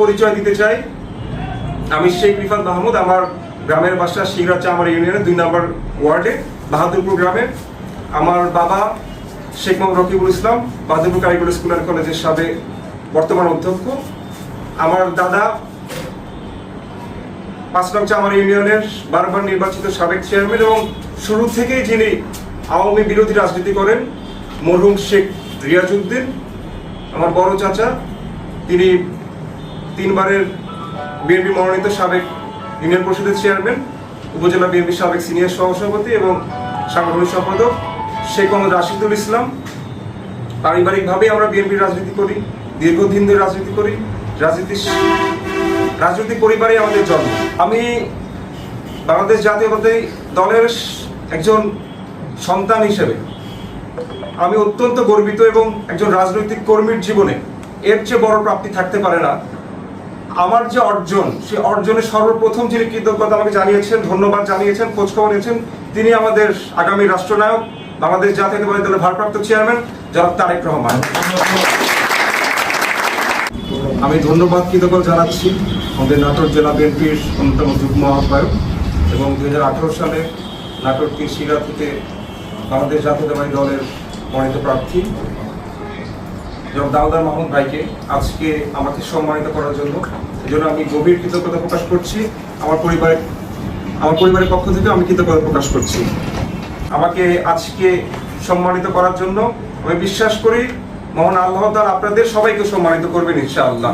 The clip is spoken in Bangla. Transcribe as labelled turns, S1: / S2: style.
S1: পরিচয় দিতে চাই। আমি শেখ রিফাত মাহমুদ, আমার গ্রামের বাসা শিগরাচা আমার ইউনিয়নের দুই নম্বর ওয়ার্ডে, বাহাদুরপুর গ্রামে। আমার বাবা শেখ মোহাম্মদ রকিবুল ইসলাম, বাহাদুরপুর কারিগরি স্কুল অ্যান্ড কলেজের সাবেক বর্তমান অধ্যক্ষ। আমার দাদা পাঁচ চামার ইউনিয়নের বারবার নির্বাচিত সাবেক চেয়ারম্যান এবং শুরু থেকেই যিনি আওয়ামী বিরোধী রাজনীতি করেন, মরহুম শেখ রিয়াজউদ্দিন, আমার বড় চাচা, তিনি তিনবারের বিএনপি মনোনীত সাবেক ইউনিয়ন পরিষদের চেয়ারম্যান, উপজেলা বিএনপি সাবেক সিনিয়র সহসভাপতি এবং সাংগঠনিক সম্পাদক শেখ মোহাম্মদ রাশিদুল ইসলাম। পারিবারিকভাবেই আমরা বিএনপির রাজনীতি করি, দীর্ঘদিন ধরে রাজনীতি করি। রাজনীতি রাজনৈতিক পরিবারে আমাদের জন্ম। আমি বাংলাদেশ জাতীয়তাবাদী দলের একজন সন্তান হিসেবে আমি অত্যন্ত গর্বিত এবং একজন রাজনৈতিক কর্মীর জীবনে এর চেয়ে বড় প্রাপ্তি থাকতে পারে না। আমার যে অর্জন, সেই অর্জনের সর্বপ্রথম যিনি কৃতজ্ঞতা আমাকে জানিয়েছেন, ধন্যবাদ জানিয়েছেন, খোঁজখবর নিয়েছেন, তিনি আমাদের আগামী রাষ্ট্রনায়ক, বাংলাদেশ জাতীয়তাবাদী দলের ভারপ্রাপ্ত চেয়ারম্যান, জনাব তারেক রহমান। আমি ধন্যবাদ, কৃতজ্ঞতা জানাচ্ছি আমাদের নাটোর জেলা বিএনপির অন্যতম যুগ্ম আহ্বায়ক এবং দুই হাজার আঠারো সালে নাটোর তিন থেকে বাংলাদেশ জাতীয়তাবাদী দলের মনোনীত প্রার্থী। জনাব দাউদার মাহমুদ ভাইকে আজকে আমাকে সম্মানিত করার জন্য। এজন্য আমি গভীর কৃতজ্ঞতা প্রকাশ করছি। আমার পরিবারের আমার পরিবারের পক্ষ থেকে আমি কৃতজ্ঞতা প্রকাশ করছি। আমাকে আজকে সম্মানিত করার জন্য আমি বিশ্বাস করি, মহান আল্লাহ আপনাদের সবাইকে সম্মানিত করবেন ইনশাআল্লাহ।